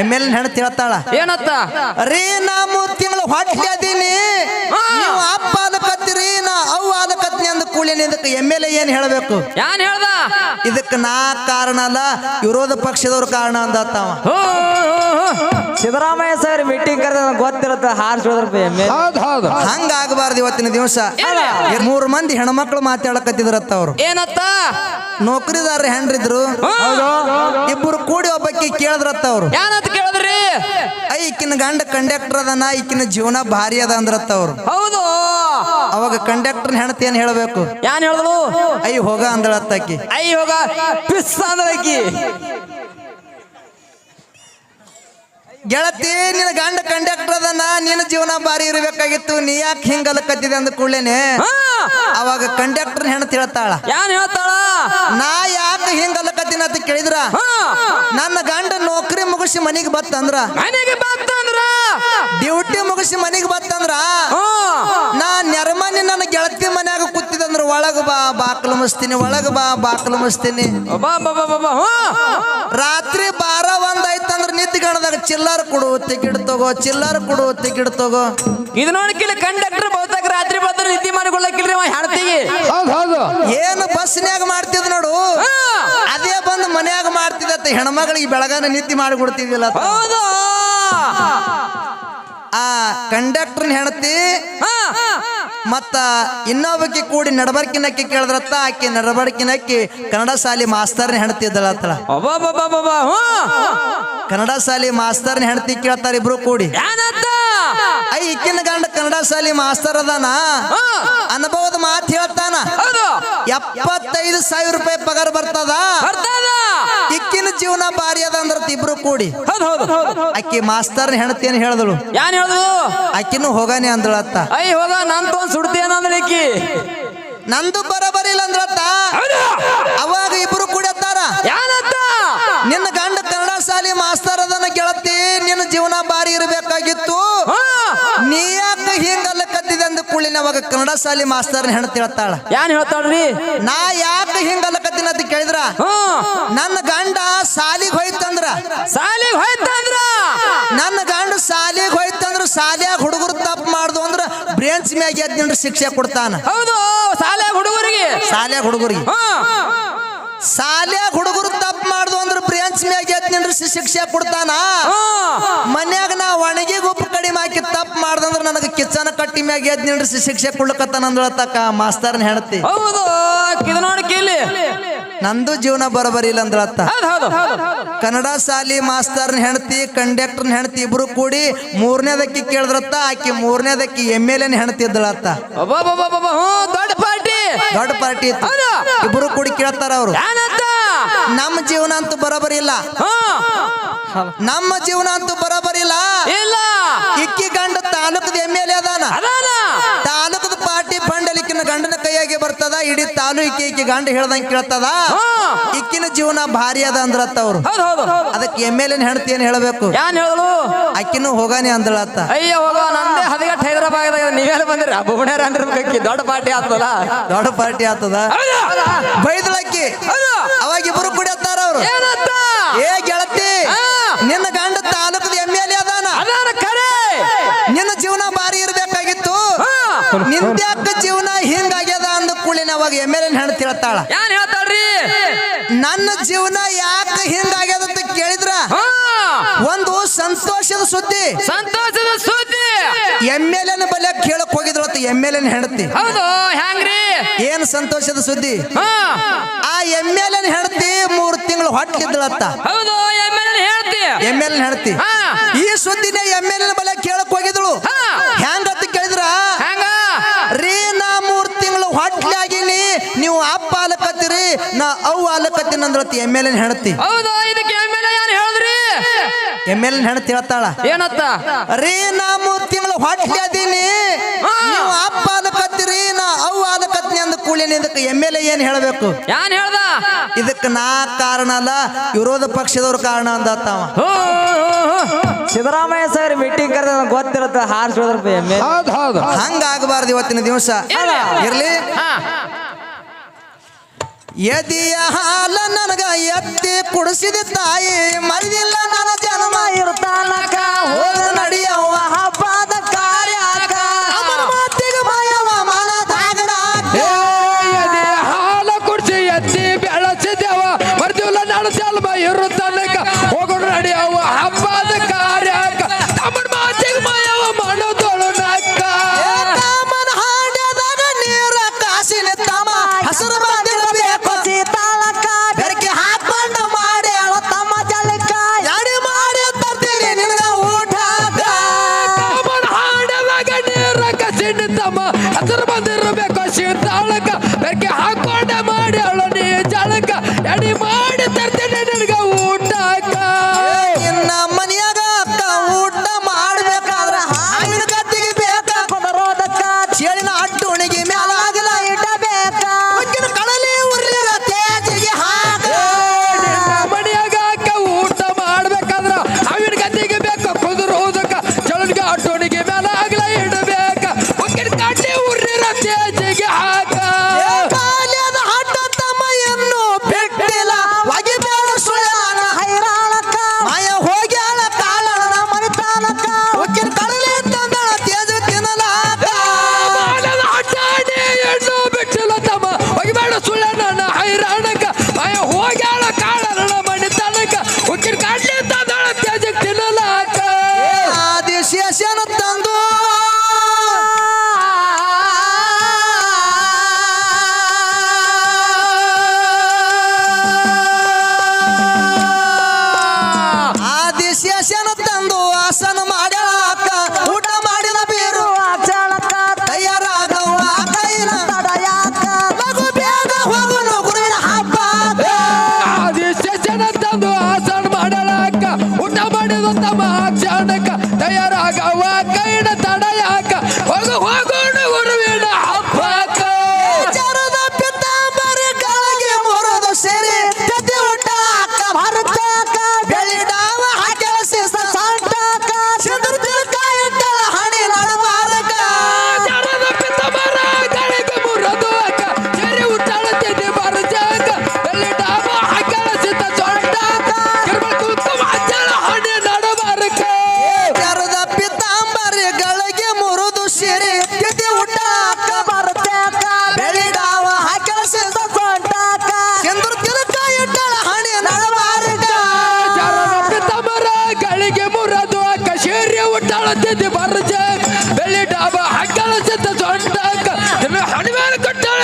M L ಏನತ್ತ? ರೀ ನಾ ಮೂರ್ ತಿಂಗಳು ಹೊಟ್ಟೆ ಅದೀನಿ. ನೀವು ಅಪ್ಪ ಅದಕ್ಕತ್ತೀರಿ ನಾ ಅವ್ ಅದಕ್ಕತ್ನಿ ಅಂದ ಕೂಳಿನ ಇದಕ್ಕೆ ಎಂ ಎಲ್ ಎ ಏನ್ ಹೇಳ್ಬೇಕು? ಯಾನ್ ಹೇಳ್ದ? ಇದಕ್ಕೆ ನಾ ಕಾರಣ ಅಲ್ಲ ವಿರೋಧ ಪಕ್ಷದವ್ರ ಕಾರಣ ಅಂದತ್ತವ. ಸಿದ್ದರಾಮಯ್ಯ ಸರ್ ಮೀಟಿಂಗ್ ಕರೆದ ಗೊತ್ತಿರುತ್ತೆ ಹಾರಿಸೋದ್ರ ಎಮ್ಮೆ ಹೌದು ಹೌದು ಹಂಗ ಆಗಬಾರ್ದು ಇವತ್ತಿನ ದಿವಸ? ಮೂರು ಮಂದಿ ಹೆಣ್ಮಕ್ಳು ಮಾತಾಡಕತ್ತಿದ್ರತ್ತ ಅವ್ರು. ಏನತ್ತ? ನೌಕರಿದಾರ ಹೆಣ್ರಿದ್ರು ಇಬ್ಬರು ಕೂಡಿ ಒಬ್ಬಕ್ಕೆ ಕೇಳದ್ರತ್ತ ಅವ್ರು. ಯಾನತ್ ಕೇಳಿದ್ರಿ? ಐ ಈಕಿನ ಗಂಡ ಕಂಡಕ್ಟರ್ ಅದನ ಈಕಿನ ಜೀವನ ಭಾರಿ ಅದ ಅಂದ್ರತ್ತ ಅವ್ರು. ಹೌದು. ಅವಾಗ ಕಂಡಕ್ಟರ್ ಹೆಣತಿ ಏನ್ ಹೇಳಬೇಕು? ಯಾನ್ ಹೇಳಿದ್ಲು ಐ ಹೋಗ ಅಂದಳತ್ತಾಕಿ ಐ ಹೋಗ. ಪಿಸ್ ಅಂದ್ರಕ್ಕಿ ಗೆಳತಿ ನಿನ್ನ ಗಂಡ ಅದನ ನಿನ್ನ ಜೀವನ ಬಾರಿ ಇರಬೇಕಾಗಿತ್ತು. ನೀ ಯಾಕೆ ಹಿಂಗಲಕತ್ತಿದೆ ಅಂದ ಕೂಡಲೇನೆ. ಅವಾಗ ಕಂಡಕ್ಟರ್ ಹೆಣ್ತಿ ಹೇಳ್ತಾಳ. ಯಾನ್ ಹೇಳ್ತಾಳ? ನಾ ಯಾಕೆ ಹಿಂಗಲಕತ್ತೀನಿ ಅಂತ ಕೇಳಿದ್ರ. ನನ್ನ ಗಂಡ ನೌಕರಿ ಮುಗಿಸಿ ಮನೆಗೆ ಬತ್ತಂದ್ರ? ಮನೆಗೆ ಬತ್ತಂದ್ರ? ಡ್ಯೂಟಿ ಮುಗಿಸಿ ಮನೆಗೆ ಬತ್ತಂದ್ರ. ನಾ ನೆರಮನಿ ನನ್ನ ಗೆಳತಿ ಮನ್ಯಾಗ ಕೂತಿದಂದ್ರ ಒಳಗ ಬಾಕ್ಲು ಮಸ್ತೀನಿ ಒಳಗ ಬಾ ಬಾಕಲು ಮುಸ್ತೀನಿ. ರಾತ್ರಿ ಬಾರ ಒಂದ್ ಆಯ್ತಂದ್ರ ನಿದ್ದಿಗಣದಾಗ ಚಿಲ್ಲರ್ ಕೊಡು ಟಿಕೆಟ್ ತಗೋ ಚಿಲ್ಲರ್ ಕೊಡು ಟಿಕೆಟ್ ತಗೋ ಇದು ನೋಡಕಿಲ್ಲ ಕಂಡಕ್ಟರ್ ಬಹುತೇಕ ರಾತ್ರಿ ಬರ್ತಾರೆ ನಿದ್ದೆ ಮಾಡಿಕೊಳ್ಳಕ್ಕಿಲ್ರಿ ಹೌದು ಏನು ಬಸ್ನ್ಯಾಗ ಮಾಡ್ತಿದ್ ನೋಡು ಹಾ. ಅದೇ ಬಂದು ಮನ್ಯಾಗ ಮಾಡ್ತಿದ್ದ ಹೆಣ್ಮಗಳಿಗೆ ಬೆಳಗಾನ ನಿದ್ದೆ ಮಾಡಿ ಕೊಡ್ತಿದ್ದಿಲ್ಲ ಆತ. ಹೌದು ಆ ಕಂಡಕ್ಟರ್ ಹೆಣತಿ ಹಾ. ಮತ್ತ ಇನ್ನೊಬ್ಬಕ್ಕೆ ಕೂಡಿ ನಡಬರ್ಕಿನಕ್ಕಿ ಕೇಳಿದ್ರತ್ತ ಆಕೆ ನಡಬರ್ಕಿನಕ್ಕಿ ಕನ್ನಡ ಶಾಲಿ ಮಾಸ್ತರ್ನ ಹೆಣ್ತಿದ್ದಳತ್ತಳ ಅಬ್ಬಾ ಬಾ ಬಾ ಬಾ ಬಾ ಹಾ. ಕನ್ನಡ ಶಾಲಿ ಮಾಸ್ತರ್ನ ಹೆಣ್ತಿ ಕೇಳ್ತಾರ ಇಬ್ರು ಕೂಡಿ. ಐ ಇಕ್ಕಿನ ಗಂಡ ಕನ್ನಡ ಶಾಲಿ ಮಾಸ್ತರ್ ಅದಾನ. ಅನುಭವದ ಮಾತು ಹೇಳ್ತಾನ. ಎಪ್ಪತ್ತೈದು ಸಾವಿರ ರೂಪಾಯಿ ಪಗಾರ ಬರ್ತದ. ಜೀವನ ಭಾರಿ ಅದ ಅಂದ್ರ ಇಬ್ರು ಕೂಡಿ. ಹೌದು ಹೌದು ಅಕ್ಕಿ ಮಾಸ್ತರ್ನ ಹೆಣತಿ ಏನ್ ಹೇಳಿದಳು? ಯಾನ್ ಹೇಳುದು? ಅಕ್ಕಿನೂ ಹೋಗಾನೆ ಅಂದಳತ್ತ. ಐ ಹೋಗ ನನ್ ತೋನ್ ಸುಡ್ತೇನ ಅಂದ್ಲಿಕ್ಕಿ ನಂದು ಬರಬರಿ ಇಲ್ಲ ಅಂದ್ರತ್ತ ಅವಾಗ ಇಬ್ರು ಕೂಡತ್ತಾರ ಯಾನತ್ತ? ನಿನ್ನ ಗಂಡ ಕನ್ನಡ ಶಾಲಿ ಮಾಸ್ತರ್ ಅದನ್ನ ಗೆಳತಿ ನಿನ್ನ ಜೀವನ ಬಾರಿ ಇರಬೇಕಾಗಿತ್ತು. ನೀ ಯಾಕೆ ಹಿಂಗಲ್ಲ ಕತ್ತಿದೆ ಅಂದ ಕೂಡಲಿನ ಅವಾಗ ಕನ್ನಡ ಶಾಲಿ ಮಾಸ್ತರ್ನ ಹೆಣ್ತಿ ಹೇಳ್ತಾಳ. ಯಾನ್ ಹೇಳ್ತಾಳ್ರಿ? ನಾ ಯಾಕೆ ಹಿಂಗಲ್ಲ ಕೇಳಿದ್ರ? ನನ್ನ ಗಂಡ ಸಾಲಿಗೆ ಹೋಯ್ತಂದ್ರ. ಸಾಲಿಗೆ ಹೋಯ್ತಂದ್ರ? ನನ್ನ ಗಂಡ ಸಾಲಿಗೆ ಹೋಯ್ತಂದ್ರ ಸಾಲಿಯಾಗ ಹುಡುಗರು ತಪ್ಪು ಮಾಡ್ದು ಅಂದ್ರ ಬ್ರೇಂಚ್ ಮ್ಯಾಗ ನಿಂದ್ರ ಶಿಕ್ಷೆ ಕೊಡ್ತಾನ. ಹೌದು ಸಾಲೆ ಹುಡುಗರಿಗೆ. ಸಾಲಿಯಾಗ ಹುಡುಗರಿಗೆ. ಸಾಲಿಯಾಗ ಹುಡುಗರು ತಪ್ಪು ಮಾಡ್ದು ಅಂದ್ರ ಬ್ರೇಂಚ್ ಮ್ಯಾಗ ಎದ್ ನಿಂದ್ರ ಶಿಕ್ಷೆ ಕೊಡ್ತಾನ. ಮನ್ಯಾಗ ನಾ ಒಣಗಿ ಉಪ್ಪು ಕಡಿಮೆ ಹಾಕಿ ತಪ್ಪು ಮಾಡ್ದಂದ್ರ ನನಗೆ ಕಿಚ್ಚನ ಕಟ್ಟಿ ಮ್ಯಾಗ ಎದ್ದು ನಿಂದ್ರಿಸಿ ಶಿಕ್ಷೆ ಕೊಡ್ಲಕತ್ತಾನ ಅಂದ್ರತಕ್ಕ ಮಾಸ್ತರ್ನ ಹೇಳ್ತಿ ಹೌದು ಕಿದ ನೋಡಿ ಇಲ್ಲಿ ನಂದು ಜೀವನ ಬರಬರಿ ಇಲ್ಲ ಅಂದ್ರತ್ತ ಹೌದು ಹೌದು ಕನ್ನಡ ಶಾಲಿ ಮಾಸ್ತರ್ನ ಹೆಣ್ತಿ ಕಂಡಕ್ಟರ್ನ ಹೆಣ್ತಿ ಇಬ್ರು ಕೂಡಿ ಮೂರನೇದಕ್ಕೆ ಕೇಳಿದ್ರತ್ತ ಆಕಿ ಮೂರನೇದಕ್ಕಿ ಎಂ ಎಲ್ ಎನ್ ಹೆಣ್ತಿ ಇದ್ದಳತ್ತ ಅಬ್ಬಬ್ಬಬ್ಬಬ್ಬ, ಹ್ಞೂ ದೊಡ್ಡ ಪಾರ್ಟಿ. ದೊಡ್ಡ ಪಾರ್ಟಿ ಇಬ್ರು ಕೂಡಿ ಕೇಳ್ತಾರ ಅವ್ರು. ನಮ್ಮ ಜೀವನ ಅಂತೂ ಬರಬರಿ ಇಲ್ಲ. ಹಾ ನಮ್ಮ ಜೀವನ ಅಂತೂ ಬರಬರಿ ಇಲ್ಲ. ಇಕ್ಕಿ ಗಂಡ ತಾಲೂಕದ ಎಂ ಎಲ್ ಎ ಅದಾನ. ಅದಾನ ತಾಲೂಕದ ಪಾರ್ಟಿ ಫಂಡ್ ಇಕ್ಕಿನ ಗಂಡನ ಕೈಯಾಗೆ ಬರ್ತದ ಇಡೀ ತಾಲೂಕಿ ಇಕ್ಕಿ ಗಂಡ ಹೇಳ್ದಂಗೆ ಕೇಳ್ತದ? ಇಕ್ಕಿನ ಜೀವನ ಭಾರಿ ಅದ ಅಂದ್ರತ್ತ ಅವ್ರು. ಅದಕ್ಕೆ ಎಂ ಎಲ್ ಎನ್ ಹೆಣ್ತಿ ಏನ್ ಹೇಳ್ಬೇಕು? ಯಾನ್ ಹೇಳಲು ಅಕ್ಕಿನೂ ಹೋಗಾನೆ ಅಂದಳತ್ತ. ಅಯ್ಯ ಹೋಗ ನಂದೇ ಹದಿಗಟ್ಟು ಹೈದರಾಬಾದ್ದಾಗ ನೀವೆಲ್ಲ ಬಂದ್ರಿ. ಭುವನೇರ ಅಂದಿರ್ಬೇಕಿ. ದೊಡ್ಡ ಪಾರ್ಟಿ ಆಗ್ತದ ದೊಡ್ಡ ಪಾರ್ಟಿ ಆತದ? ಬೈದಳಕ್ಕಿ ಅವಾಗ ಇಬ್ರು ಕುಡಿಯತ್ತಾರ ಅವ್ರು. ಏ ಗೆಳತಿ ನಿನ್ನ ಗಂಡ ತಾಲೂಕದ M L A M L N ಹೆಣ್ತಿ ಹೇಳ್ತಾಳ ಹೇಳ್ತಾಳ್ರಿ? ನನ್ನ ಜೀವನ ಯಾಕೆ ಹಿಂದಾಗ್ಯದ ಅಂತ ಕೇಳಿದ್ರ? ಒಂದು ಸಂತೋಷದ ಸುದ್ದಿ. ಸಂತೋಷದ ಸುದ್ದಿ. ಎಂ ಎಲ್ ಎನ್ ಬಲ್ಯ ಕೇಳಕ್ ಅಂತ ಎಂ ಎಲ್ ಎನ್ ಹೆಂಡತಿ. ಹೌದು ಏನ್ ಸಂತೋಷದ ಸುದ್ದಿ? ಆ ಎಂ ಎಲ್ ಎನ್ ಹೆಂಡತಿ ಮೂರ್ ತಿಂಗಳು ಹೊಟ್ಟಿದ್ಳತ್ತ ಹೌದು ಎಂ ಎಲ್ ಹೇಳ್ತಿ ಎಂ ಎಲ್ ಎನ್ ಹೆಂಡತಿ. ಹಾ. ಈ ಸುದ್ದಿನ ಎಂ ಎಲ್ ಎನ್ ಬಲ್ಯ ಕೇಳಕ್ ಹೋಗಿದ್ಳು ಹಾ. ಹೆಂಗತ್ತ ಕೇಳಿದ್ರ ಹ್ಯಾಂಗ ರೀ ನಾ ಮೂರ್ ತಿಂಗಳು ಹೊಟ್ಲಾಗಿನಿ ನೀವು ಅಪ್ಪ ಅಲಕತ್ತೀರಿ ನಾ ಅವು ಅಲಕತ್ತೀನಿ ಅಂದ್ರತಿ ಎಂ ಎಲ್ ಎನ್ ಹೌದು ಇದಕ್ಕೆ ಎಂ ಎಲ್ ಯಾರು ಹೇಳಿದ್ರಿ? ಎಂ ಎಲ್ ಎನ್ ಹೆಂಡತಿ ಹೇಳ್ತಾಳ. ಏನತ್ತ? ರೀ ನಾ ಮೂರ್ ತಿಂಗಳು ಹೊಟ್ಟೆ ಅದೀನಿ. ನೀವು ಅಪ್ಪ ನಾ ಅವು ಆಲಕತ್ನಿ ಅಂದ ಕೂಡಲೇ ಇದಕ್ಕೆ ಎಂ ಎಲ್ ಎ ಏನ್ ಹೇಳಬೇಕು? ಯಾನ್ ಹೇಳ್ದ? ಇದಕ್ಕೆ ನಾ ಕಾರಣ ಅಲ್ಲ ವಿರೋಧ ಪಕ್ಷದವ್ರ ಕಾರಣ ಅಂದತ್ತವ. ಸಿದ್ದರಾಮಯ್ಯ ಸರ್ ಮೀಟಿಂಗ್ ಕರೆದ ಗೊತ್ತಿರುತ್ತೆ ಹಾರಿಸೋದ್ರ ಎಮ್ಮೆ ಹೌದು ಹೌದು ಹಂಗ ಆಗಬಾರ್ದು ಇವತ್ತಿನ ದಿವಸ. ಇರ್ಲಿ? ಎದಿಯ ಹಾಲ ನನಗ ಎತ್ತಿ ಕುಡಿಸಿದ ತಾಯಿ. ಮರಿದಿಲ್ಲ ನನ್ನ ಜನ್ಮ ಇರ್ತಾನಕ ಹೋದ ನಡಿಯವ ಹಬ್ಬದ ಕಾರ್ಯಾಕ ಮಾತಿಗೆ ಭಯವ ಮನದಾಗಡಾಕ ಎದಿಯ ಹಾಲ ಕುಡಿಸಿ ಎತ್ತಿ ಬೆಳೆಸಿದೆವ. ಮರಿದಿಲ್ಲ ನನ್ನ ಜನ್ಮ ಇರು ಮಾಡಿ ತರ್ತೇನೆ ನಾನು ಕಟ್ಟಾಳ